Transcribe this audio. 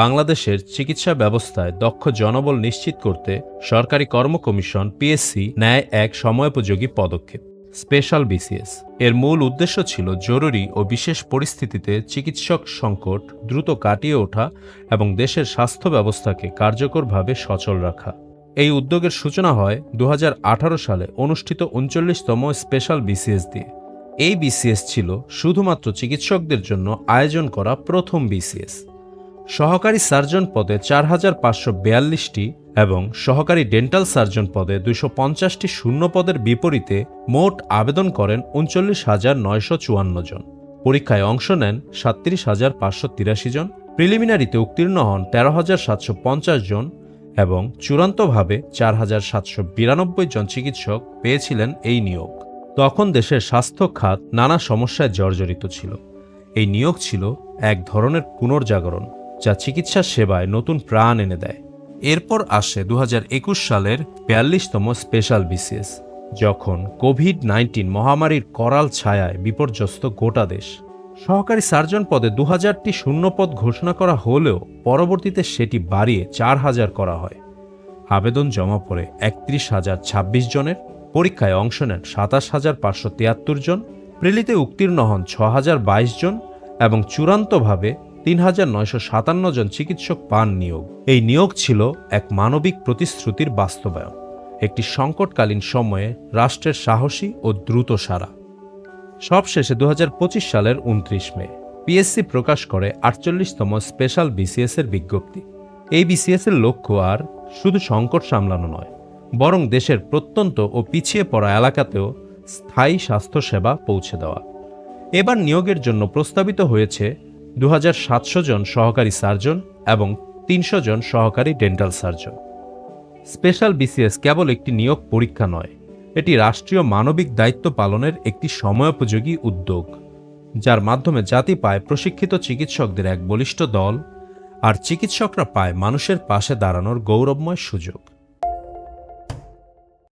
বাংলাদেশের চিকিৎসা ব্যবস্থায় দক্ষ জনবল নিশ্চিত করতে সরকারি কর্ম কমিশন পিএসসি নেয় এক সময়োপযোগী পদক্ষেপ স্পেশাল বিসিএস এর মূল উদ্দেশ্য ছিল জরুরি ও বিশেষ পরিস্থিতিতে চিকিৎসক সংকট দ্রুত কাটিয়ে ওঠা এবং দেশের স্বাস্থ্য ব্যবস্থাকে কার্যকরভাবে সচল রাখা। এই উদ্যোগের সূচনা হয় দু হাজার আঠারো সালে অনুষ্ঠিত উনচল্লিশতম স্পেশাল বিসিএস দিয়ে। এই বিসিএস ছিল শুধুমাত্র চিকিৎসকদের জন্য আয়োজন করা প্রথম বিসিএস সহকারী সার্জন পদে চার হাজার পাঁচশো বিয়াল্লিশটি এবং সহকারী ডেন্টাল সার্জন পদে দুশো পঞ্চাশটি শূন্য পদের বিপরীতে মোট আবেদন করেন উনচল্লিশ হাজার নয়শো চুয়ান্ন জন। পরীক্ষায় অংশ নেন সাতত্রিশ হাজার পাঁচশো তিরাশি জন। প্রিলিমিনারিতে উত্তীর্ণ হন তেরো হাজার সাতশো পঞ্চাশ জন এবং চূড়ান্তভাবে চার হাজার সাতশো বিরানব্বই জন চিকিৎসক পেয়েছিলেন এই নিয়োগ। তখন দেশের স্বাস্থ্য খাত নানা সমস্যায় জর্জরিত ছিল। এই নিয়োগ ছিল এক ধরনের পুনর্জাগরণ। যা চিকিৎসা সেবায় নতুন প্রাণ এনে দেয়। এরপর আসে দু হাজার একুশ সালের বিয়াল্লিশতম স্পেশাল বিসিএস, যখন কোভিড নাইন্টিন মহামারীর করাল ছায়ায় বিপর্যস্ত গোটা দেশ। সহকারী সার্জন পদে দু হাজারটি শূন্যপদ ঘোষণা করা হলেও পরবর্তীতে সেটি বাড়িয়ে চার হাজার করা হয়। আবেদন জমা পড়ে একত্রিশ হাজার ছাব্বিশ জনের, পরীক্ষায় অংশ নেন সাতাশ হাজার পাঁচশো তিয়াত্তর জন, প্রেলিতে উত্তীর্ণ হন ছ হাজার বাইশ জন এবং চূড়ান্তভাবে তিন হাজার নয়শো সাতান্ন জন চিকিৎসক পান নিয়োগ। এই নিয়োগ ছিল এক মানবিক প্রতিশ্রুতির বাস্তবায়ন। একটি সংকটকালীন সময়ে রাষ্ট্রের সাহসী ও দ্রুত সারা। সবশেষে দু হাজার পঁচিশ সালের উনত্রিশ মে, পিএসসি প্রকাশ করে আটচল্লিশতম স্পেশাল বিসিএস এর বিজ্ঞপ্তি। এই বিসিএস এর লক্ষ্য আর শুধু সংকট সামলানো নয়, বরং দেশের প্রত্যন্ত ও পিছিয়ে পড়া এলাকাতেও স্থায়ী স্বাস্থ্যসেবা পৌঁছে দেওয়া। এবার নিয়োগের জন্য প্রস্তাবিত হয়েছে দু হাজার সাতশো জন সহকারী সার্জন এবং তিনশো জন সহকারী ডেন্টাল সার্জন। স্পেশাল বিসিএস কেবল একটি নিয়োগ পরীক্ষা নয়, এটি রাষ্ট্রীয় মানবিক দায়িত্ব পালনের একটি সময়োপযোগী উদ্যোগ, যার মাধ্যমে জাতি পায় প্রশিক্ষিত চিকিৎসকদের এক বলিষ্ঠ দল, আর চিকিৎসকরা পায় মানুষের পাশে দাঁড়ানোর গৌরবময় সুযোগ।